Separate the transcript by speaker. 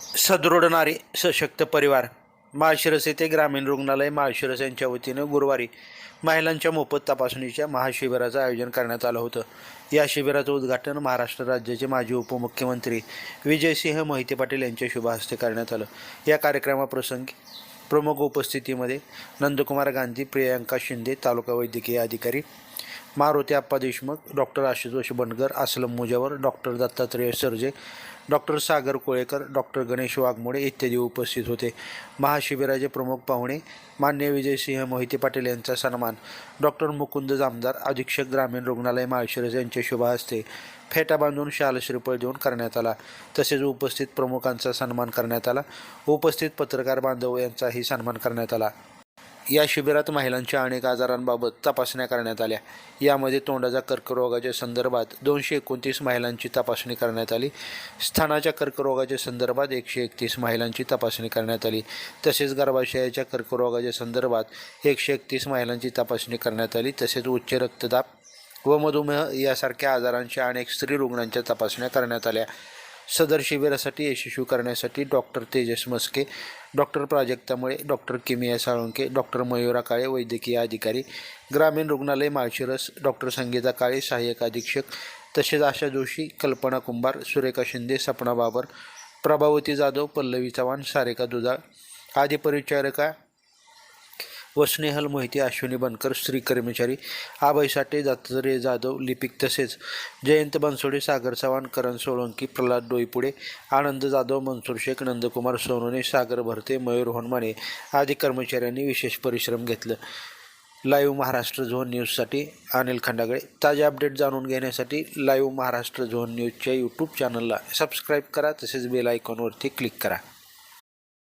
Speaker 1: सदृढणारे सशक्त परिवार. माळशिरस येथे ग्रामीण रुग्णालय माळशिरस यांच्या वतीनं गुरुवारी महिलांच्या मोफत तपासणीच्या महाशिबिराचं आयोजन करण्यात आलं होतं. या शिबिराचं उद्घाटन महाराष्ट्र राज्याचे माजी उपमुख्यमंत्री विजयसिंह मोहिते पाटील यांच्या शुभ हस्ते करण्यात आलं. या कार्यक्रमाप्रसंगी प्रमुख उपस्थितीमध्ये नंदकुमार गांधी प्रियांका शिंदे तालुका वैद्यकीय अधिकारी Maruti Appa Deshmukh doctor Ashutosh Bangar Aslam Mujawar doctor Dattatreya Sarje doctor Sagar Kolekar doctor Ganesh Waghmode इत्यादी उपस्थित होते. महाशिबिराचे प्रमुख पाहुणे मान्य विजयसिंह मोहिते पाटील यांचा सन्मान. डॉक्टर मुकुंद जामदार अधीक्षक ग्रामीण रुग्णालय माळशिरस यांच्या शुभ हस्ते फेटा बांधून शाल श्रीफळ देऊन करण्यात आला. तसेच उपस्थित प्रमुखांचा सन्मान करण्यात आला. उपस्थित पत्रकार बांधव यांचाही सन्मान करण्यात आला. या शिबिरात महिलांच्या अनेक आजारांबाबत तपासण्या करण्यात आल्या. यामध्ये तोंडाच्या कर्करोगाच्या संदर्भात दोनशे एकोणतीस महिलांची तपासणी करण्यात आली. स्थानाच्या कर्करोगाच्या संदर्भात एकशे एकतीस महिलांची तपासणी करण्यात आली. तसेच गर्भाशयाच्या कर्करोगाच्या संदर्भात एकशे एकतीस महिलांची तपासणी करण्यात आली. तसेच उच्च रक्तदाब व मधुमेह यासारख्या आजारांच्या अनेक स्त्री रुग्णांच्या तपासण्या करण्यात आल्या. सदर शिबिरासाठी यशस्वी करण्यासाठी डॉक्टर तेजस मस्के डॉक्टर प्राजक्तामुळे डॉक्टर किमिया साळुंके डॉक्टर मयुरा काळे वैद्यकीय अधिकारी ग्रामीण रुग्णालय माळशिरस डॉक्टर संगीता काळे सहाय्यक अधीक्षक तसेच आशा जोशी कल्पना कुंभार सुरेखा शिंदे सपना बाबर प्रभावती जाधव पल्लवी चव्हाण सारिका दुधाळ आदी परिचारिका व स्नेहल मोहिते अश्विनी बनकर श्री कर्मचारी आभय साठे दत्तात्रय जाधव लिपिक तसेच जयंत बनसोडे सागर चव्हाण करण सोळंकी प्रल्हाद डोईपुडे आनंद जाधव मनसूर शेख नंदकुमार सोनोने सागर भरते मयूर होनमाने आदी कर्मचाऱ्यांनी विशेष परिश्रम घेतलं. लाईव्ह महाराष्ट्र झोन न्यूजसाठी अनिल खंडागळे. ताजे अपडेट जाणून घेण्यासाठी लाईव्ह महाराष्ट्र झोन न्यूजच्या यूट्यूब चॅनलला सबस्क्राईब करा तसेच बेल आयकॉनवरती क्लिक करा.